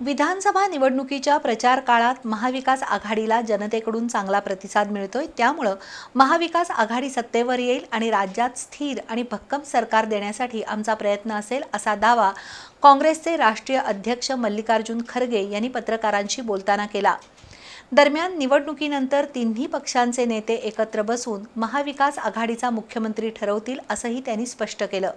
विधानसभा निवडणुकीच्या प्रचार काळात महाविकास आघाडीला जनतेकडून चांगला प्रतिसाद मिळतोय. त्यामुळं महाविकास आघाडी सत्तेवर येईल आणि राज्यात स्थिर आणि भक्कम सरकार देण्यासाठी आमचा प्रयत्न असेल असा दावा काँग्रेसचे राष्ट्रीय अध्यक्ष मल्लिकार्जुन खरगे यांनी पत्रकारांशी बोलताना केला. दरम्यान निवडणुकीनंतर तिन्ही पक्षांचे नेते एकत्र बसून महाविकास आघाडीचा मुख्यमंत्री ठरवतील असंही त्यांनी स्पष्ट केलं.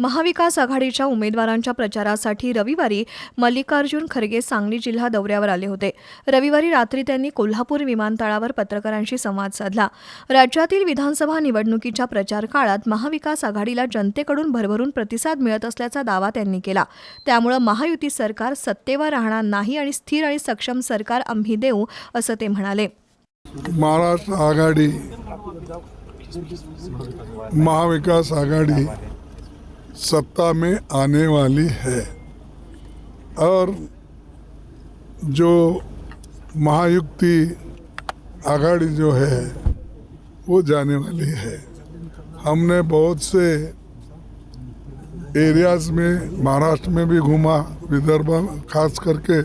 महाविकास आघाडीच्या उमेदवारांच्या प्रचारासाठी रविवारी मल्लिकार्जुन खरगे सांगली जिल्हा दौऱ्यावर आले होते. रविवारी रात्री त्यांनी कोल्हापूर विमानतळावर पत्रकारांशी संवाद साधला. राज्यातील विधानसभा निवडणुकीच्या प्रचार काळात महाविकास आघाडीला जनतेकडून भरभरून प्रतिसाद मिळत असल्याचा दावा त्यांनी केला. त्यामुळे महायुती सरकार सत्तेवर राहणार नाही आणि स्थिर आणि सक्षम सरकार आम्ही देऊ असं ते म्हणाले. महाराष्ट्र आघाड़ी महाविकास आघाड़ी सत्ता में आने वाली है। और जो महायुक्ति आघाड़ी जो है, वो जाने वाली है। हमने बहुत से एरियाज़ में, महाराष्ट्र में भी घूमा, विदर्भ खास करके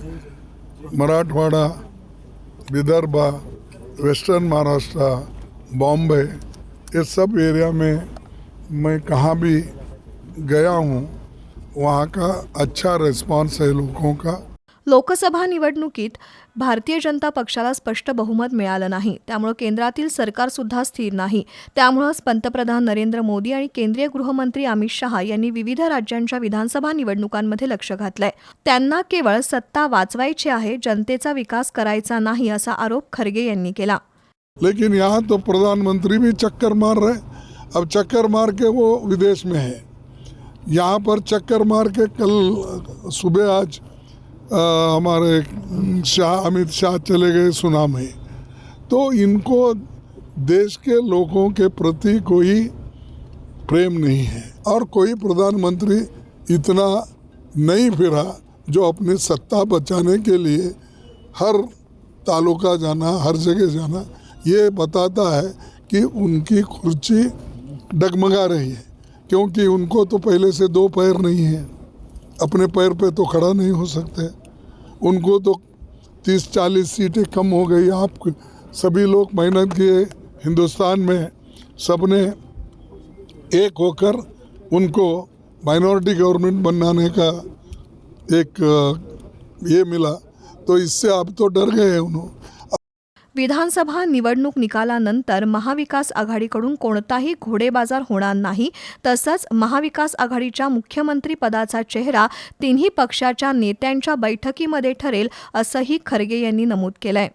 मराठवाड़ा, विदर्भा वेस्टर्न महाराष्ट्र, बॉम्बे, ये सब एरिया में मैं कहाँ भी गया हूँ वहाँ का अच्छा रिस्पांस है लोगों का। लोकसभा निवडणुकीत भारतीय जनता पक्षाला स्पष्ट बहुमत मिळालं नाही. त्यामुळं केंद्रातील सरकार सुद्धा स्थिर नाही. त्यामुळंच पंतप्रधान नरेंद्र मोदी आणि केंद्रीय गृहमंत्री अमित शहा यांनी विविध राज्यांच्या विधानसभा निवडणुकांमध्ये लक्ष घातलंय. त्यांना केवळ सत्ता वाचवायची आहे जनतेचा विकास करायचा नाही असा आरोप खरगे यांनी केला. लेकिन यहाँ तो प्रधानमंत्री भी चक्कर मार रहे अब चक्कर मार के वो विदेश में है। यहाँ पर चक्कर मार के कल सुबह आज अ, हमारे शाह अमित शाह चले गए सुना में तो इनको देश के लोगों के प्रति कोई प्रेम नहीं है और कोई प्रधानमंत्री इतना नहीं फिरा जो अपनी सत्ता बचाने के लिए हर तालुका जाना हर जगह जाना ये बताता है कि उनकी कुर्सी डगमगा रही है। क्योंकि उनको तो पहले से दो पैर नहीं हैं। अपने पैर पे तो खड़ा नहीं हो सकते। उनको तो तीस, चालीस सीटें कम हो गई। आप सभी लोग मेहनत किए, हिंदुस्तान में सबने एक होकर उनको माइनॉरिटी गवर्नमेंट बनाने का एक ये मिला। तो इससे आप तो डर गए उन्होंने विधानसभा निवडणूक निकालानंतर महाविकास आघाडीकडून कोणताही घोडेबाजार होणार नाही. तसंच महाविकास आघाडीच्या मुख्यमंत्रीपदाचा चेहरा तिन्ही पक्षाच्या नेत्यांच्या बैठकीमध्ये ठरेल असंही खरगे यांनी नमूद केलंय.